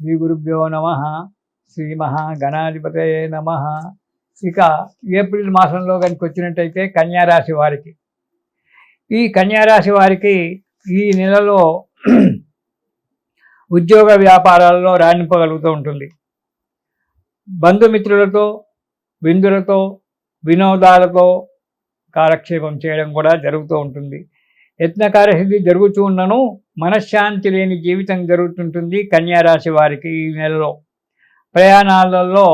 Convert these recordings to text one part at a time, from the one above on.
శ్రీ గురుభ్యో నమ. శ్రీ మహాగణాధిపతయే నమ. ఇక ఏప్రిల్ మాసంలో కనుక వచ్చినట్టయితే కన్యారాశి వారికి. ఈ కన్యారాశి వారికి ఈ నెలలో ఉద్యోగ వ్యాపారాల్లో రాణింపగలుగుతూ ఉంటుంది. బంధుమిత్రులతో విందులతో వినోదాలతో కాలక్షేపం చేయడం కూడా జరుగుతూ ఉంటుంది. యత్నకార్యసిద్ధి జరుగుతూ ఉన్నను మనశ్శాంతి లేని జీవితం జరుగుతుంటుంది కన్యారాశి వారికి ఈ నెలలో. ప్రయాణాలలో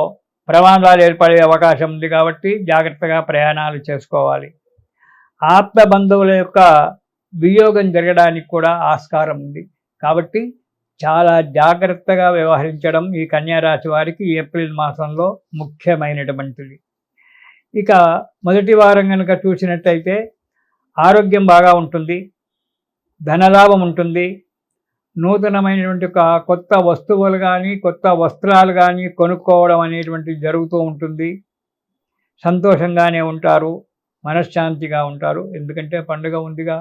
ప్రమాదాలు ఏర్పడే అవకాశం ఉంది కాబట్టి జాగ్రత్తగా ప్రయాణాలు చేసుకోవాలి. ఆప్త బంధువుల యొక్క వియోగం జరగడానికి కూడా ఆస్కారం ఉంది. కాబట్టి చాలా జాగ్రత్తగా వ్యవహరించడం ఈ కన్యారాశి వారికి ఏప్రిల్ మాసంలో ముఖ్యమైనటువంటిది. ఇక మొదటి వారం కనుక చూసినట్టయితే ఆరోగ్యం బాగా ఉంటుంది ధనలాభం ఉంటుంది. నూతనమైనటువంటి కొత్త వస్తువులు కానీ కొత్త వస్త్రాలు కానీ కొనుక్కోవడం అనేటువంటిది జరుగుతూ ఉంటుంది. సంతోషంగానే ఉంటారు మనశ్శాంతిగా ఉంటారు. ఎందుకంటే పండుగ ఉందిగా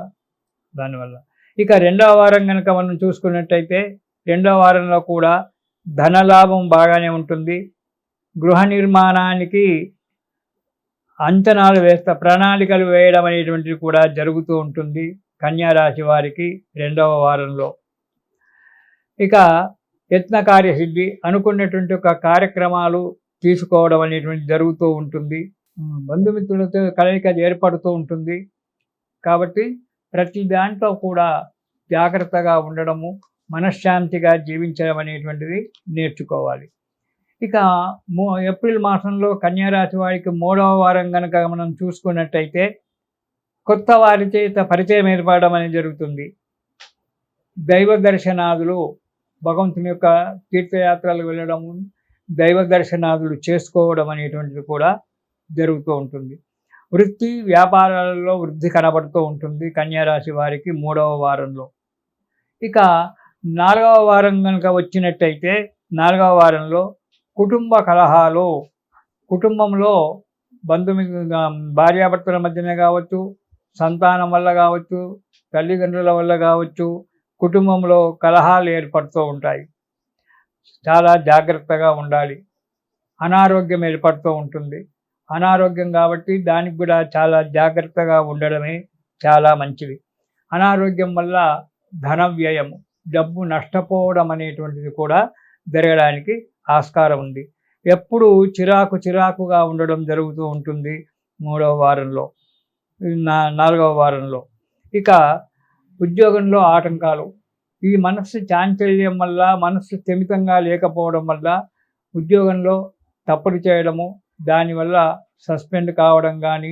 దానివల్ల. ఇక రెండవ వారం కనుక మనం చూసుకున్నట్టయితే రెండవ వారంలో కూడా ధనలాభం బాగానే ఉంటుంది. గృహ నిర్మాణానికి అంచనాలు వేస్తా ప్రణాళికలు వేయడం అనేటువంటిది కూడా జరుగుతూ ఉంటుంది కన్యారాశి వారికి రెండవ వారంలో. ఇక యత్న కార్యసిద్ధి అనుకున్నటువంటి ఒక కార్యక్రమాలు తీసుకోవడం అనేటువంటి జరుగుతూ ఉంటుంది. బంధుమిత్రులతో కలయిక ఏర్పడుతూ ఉంటుంది. కాబట్టి ప్రతి దాంట్లో కూడా జాగ్రత్తగా ఉండడము మనశ్శాంతిగా జీవించడం అనేటువంటిది నేర్చుకోవాలి. ఇక ఏప్రిల్ మాసంలో కన్యారాశి వారికి మూడవ వారం కనుక మనం చూసుకున్నట్టయితే కొత్త వారి చేత పరిచయం ఏర్పడడం అనేది జరుగుతుంది. దైవ దర్శనాదులు భగవంతుని యొక్క తీర్థయాత్రలు వెళ్ళడం దైవ దర్శనాదులు చేసుకోవడం అనేటువంటిది కూడా జరుగుతూ ఉంటుంది. వృత్తి వ్యాపారాలలో వృద్ధి కనబడుతూ ఉంటుంది కన్యారాశి వారికి మూడవ వారంలో. ఇక నాలుగవ వారం కనుక వచ్చినట్టయితే నాలుగవ వారంలో కుటుంబ కలహాలు కుటుంబంలో బంధుమి భార్యాభర్తల మధ్యనే కావచ్చు సంతానం వల్ల కావచ్చు తల్లిదండ్రుల వల్ల కావచ్చు కుటుంబంలో కలహాలు ఏర్పడుతూ ఉంటాయి. చాలా జాగ్రత్తగా ఉండాలి. అనారోగ్యం ఏర్పడుతూ ఉంటుంది. అనారోగ్యం కాబట్టి దానికి కూడా చాలా జాగ్రత్తగా ఉండడమే చాలా మంచిది. అనారోగ్యం వల్ల ధన వ్యయము డబ్బు నష్టపోవడం అనేటువంటిది కూడా జరగడానికి ఆస్కారం ఉంది. ఎప్పుడు చిరాకు చిరాకుగా ఉండడం జరుగుతూ ఉంటుంది మూడవ వారంలో నా నాలుగవ వారంలో. ఇక ఉద్యోగంలో ఆటంకాలు. ఈ మనస్సు చాంచల్యం వల్ల మనస్సు స్థిమితంగా లేకపోవడం వల్ల ఉద్యోగంలో తప్పులు చేయడము దానివల్ల సస్పెండ్ కావడం కానీ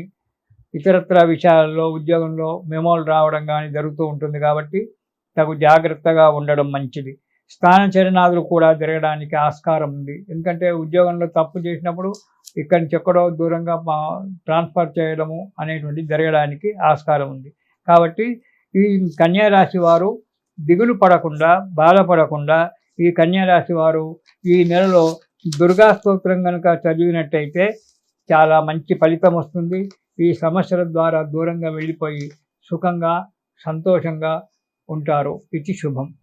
ఇతరత్ర విషయాల్లో ఉద్యోగంలో మెమోలు రావడం కానీ జరుగుతూ ఉంటుంది కాబట్టి తగు జాగ్రత్తగా ఉండడం మంచిది. స్థానచరణాదులు కూడా జరగడానికి ఆస్కారం ఉంది. ఎందుకంటే ఉద్యోగంలో తప్పు చేసినప్పుడు ఇక్కడి నుంచి ఎక్కడో దూరంగా ట్రాన్స్ఫర్ చేయడము అనేటువంటి జరగడానికి ఆస్కారం ఉంది. కాబట్టి ఈ కన్యారాశి వారు దిగులు పడకుండా బాధపడకుండా ఈ కన్యారాశి వారు ఈ నెలలో దుర్గా స్తోత్రం కనుక చదివినట్టయితే చాలా మంచి ఫలితం వస్తుంది. ఈ సమస్యల ద్వారా దూరంగా వెళ్ళిపోయి సుఖంగా సంతోషంగా ఉంటారు. ఇది శుభం.